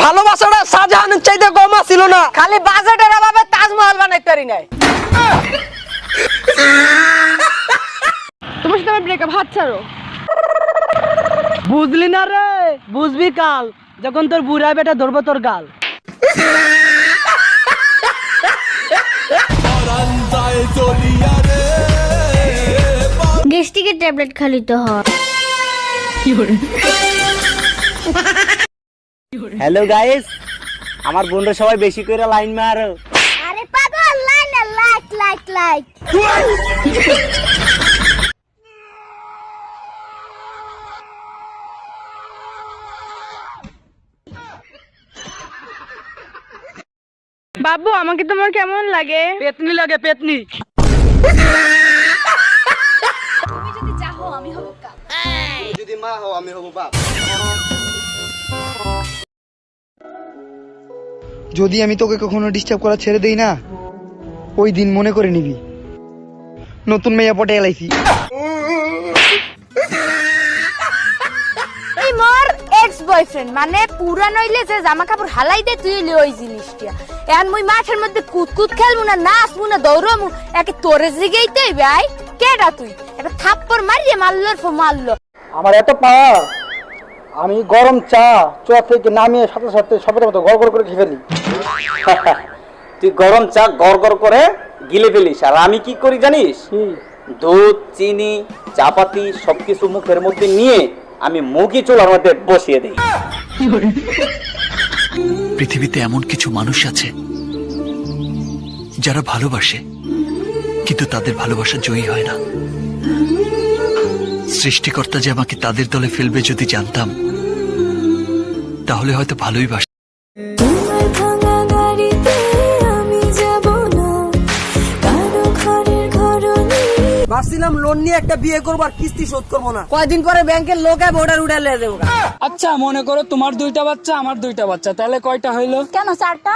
ভালোবাসাটা শাহজাহানের চাইতে কম ছিল না। খালি বাজেটের অভাবে তাজমহল বানাইতে পারি নাই। তোমার সাথে আমার ব্রেকআপ হাত ছাড়ো। বুঝলি না রে? বুঝবি কাল যখন তোর বুড়া বেটা ধরবো তোর গাল। গ্যাস্ট্রিকের ট্যাবলেট খালি তো হয়। হ্যালো গাইস আমার বন্ধুরা সবাই বেশি করে লাইন মারো। আরে পাগল লাইক লাইক লাইক লাইক বাবু আমাকে তোমার কেমন লাগে? পেতনি লাগে পেতনি। তুমি যদি মা হও আমি হব বাপ। যদি আমি তোকে কখনো ডিস্টার্ব করা ছেড়ে দেই না ওই দিন মনে করে নিবি। নতুন মেয়ে পটে এলাইছি। মোর এক্স বয়ফ্রেন্ড মানে পুরা নইলে যে জামা কাপড় হালাই দে তুই হইলে ওই জিনিসটা। এখন মুই মাঠের মধ্যে কুতকুত খেলব না নাচবো না দৌড়মু একে তোরে জিগেইতে ভাই কেডা তুই? একটা থাপ্পড় মারিয়ে মারলোর ফো মারলো আমার এত পাওয়ার আমি গরম চা চা থেকে নামিয়ে সাথে সাথে সবের মতো গড় গড় করে খেয়ে ফেলি। তুই গরম চা গড় গড় করে গিলে ফেলিস। আর আমি কি করি জানিস? দুধ চিনি চাপাতি সবকিছু মুখের মধ্যে নিয়ে আমি মুগি চুলার মধ্যে বসিয়ে দিই। পৃথিবীতে এমন কিছু মানুষ আছে যারা ভালোবাসে কিন্তু তাদের ভালোবাসা জয়ী হয় না। সৃষ্টিকর্তা যে আমাকে তাদের দলে ফেলবে যদি জানতাম তাহলে হয়তো ভালোই বাস ভাবছিলাম লোন নিয়ে একটা বিয়ে করব আর কিস্তি শোধ করব না। কয়দিন পরে ব্যাংকের লোক আয় ভোটার উঠালে দেবো আচ্ছা মনে করো তোমার দুইটা বাচ্চা আমার দুইটা বাচ্চা তাহলে কয়টা হইল? কেন চারটা?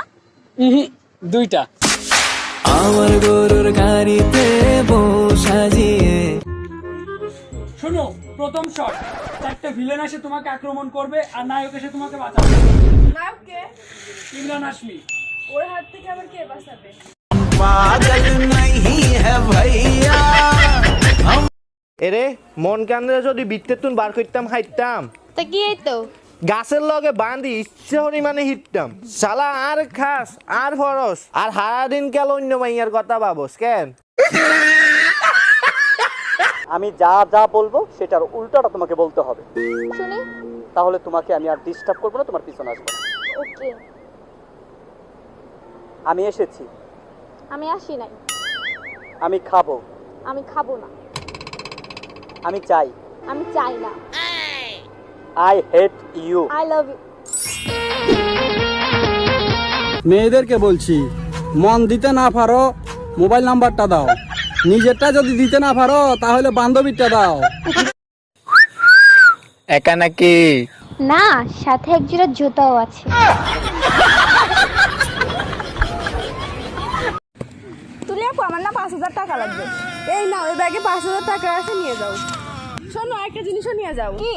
দুইটা। আমার গরুর গাড়িতে সাজিয়ে শোনো প্রথম শট। চারটে ভিলেন এসে তোমাকে আক্রমণ করবে আর নায়ক এসে তোমাকে বাঁচাবে। ইমরান হাসমি ওর হাত থেকে আবার কে বাঁচাবে? এরে মন যদি বৃত্তের তুন বার করতাম হাইতাম। তা কি এই গাছের লগে বাঁধি ইচ্ছে পরিমাণে হিটতাম। শালা আর খাস আর ফরস আর সারাদিন কেন অন্য মাইয়ার কথা ভাবস কেন? আমি যা যা বলব সেটার উল্টোটা তোমাকে বলতে হবে। শুনি। তাহলে তোমাকে আমি আর ডিস্টার্ব করব না তোমার পিছনে আসব না। ওকে। আমি এসেছি। আমি আসি নাই। আমি খাব। আমি খাব না। আমি চাই। আমি চাই না। I hate you I love you মেয়েদেরকে বলছি মন দিতে না পারো মোবাইল নাম্বারটা দাও। নিজেরটা যদি দিতে না পারো তাহলে বান্ধবীরটা দাও। একা নাকি? না সাথে এক জোড়া জুতাও আছে। তুলি আপু আমার না পাঁচ হাজার টাকা লাগবে। এই না ওই ব্যাগে পাঁচ হাজার টাকা আছে নিয়ে যাও। শোনো একটা জিনিসও নিয়ে যাও। কি?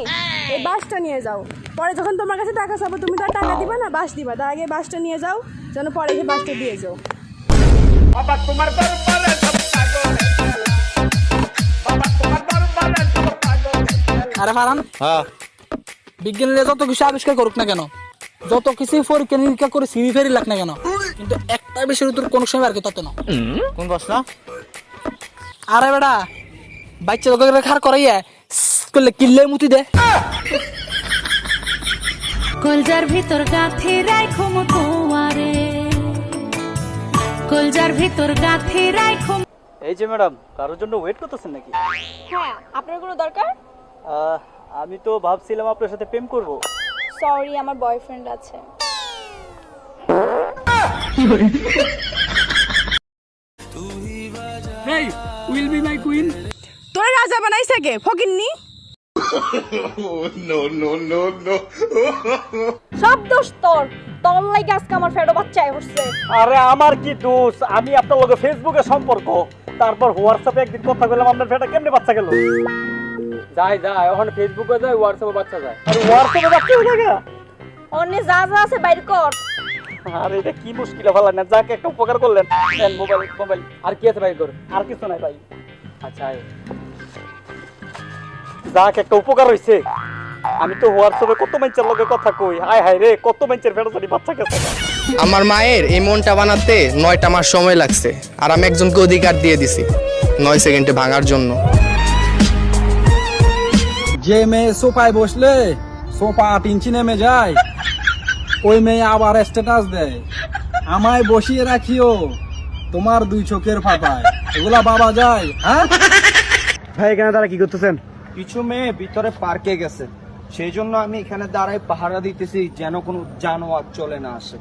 এই বাসটা নিয়ে যাও। পরে যখন তোমার কাছে টাকা চাবো তুমি তো টাকা দিবা না বাস দিবা। তার আগে বাসটা নিয়ে যাও যেন পরে গিয়ে বাসটা দিয়ে যাও। আরে মারান। হ্যাঁ। বিজ্ঞানীরা যত কিছু আবিষ্কার করুক না কেন যত কিছু পরীক্ষা নিরীক্ষা করে ফেরি লাগ না কেন কিন্তু একটা বিষয়ের উত্তর কোনো সময় আর কি তত না। কোন প্রশ্ন? আরে বেটা বাচ্চা লোকের খার করাইয়া করলে কিল্লে মুতি দে। কলজার ভিতর গাথি রাইখো তোমারে। কলজার ভিতর গাথি রাইখো এই যে ম্যাডাম কারোর জন্য ওয়েট করতেছেন নাকি? হ্যাঁ আপনার কোনো দরকার? আমি তো ভাবছিলাম আপনার সাথে প্রেম করব। সরি আমার বয়ফ্রেন্ড আছে। He will be my queen তোরা রাজা বানাইছে কে ফকিন্নি? সব দোষ তোর। তোর লাগে আজকে আমার ফেডো বাচ্চায় হচ্ছে। আরে আমার কি দোষ? আমি আপনার লগে ফেসবুকে সম্পর্ক। তারপর হোয়াটসঅ্যাপে একদিন কথা বললাম আপনার ফেটা কেমনে বাচ্চা গেল? যায় যায় এখন ফেসবুকে যায় হোয়াটসঅ্যাপে বাচ্চা যায়। আর হোয়াটসঅ্যাপে বাচ্চা হয়ে গেল অন্য যা যা আছে বাইর কর। আর এটা কি মুশকিল ভালো না যাকে একটা উপকার করলেন। মোবাইল মোবাইল আর কি আছে ভাই কর? আর কিছু নাই ভাই। আচ্ছা যাক একটা উপকার হইছে। আমি তো হোয়াটসঅ্যাপে কত মানুষের লগে কথা কই। হায় হায় রে কত মানুষের ফেরত বাচ্চা গেছে। আমার মায়ের এই মনটা বানাতে নয়টা মাস সময় লাগছে। আর আমি একজনকে অধিকার দিয়ে দিছি নয় সেকেন্ডে ভাঙার জন্য। যে মেয়ে সোফায় বসলে সোফা আট ইঞ্চি নেমে যায় ওই মেয়ে আবার স্ট্যাটাস দেয়। আমায় বসিয়ে রাখিও তোমার দুই চোখের ফাঁপায়। এগুলা বাবা যায় হ্যাঁ? ভাই এখানে তারা কি করতেছেন? কিছু মেয়ে ভিতরে পার্কে গেছে। সেই জন্য আমি এখানে দাঁড়াই পাহারা দিতেছি যেন কোনো জানোয়ার চলে না আসে।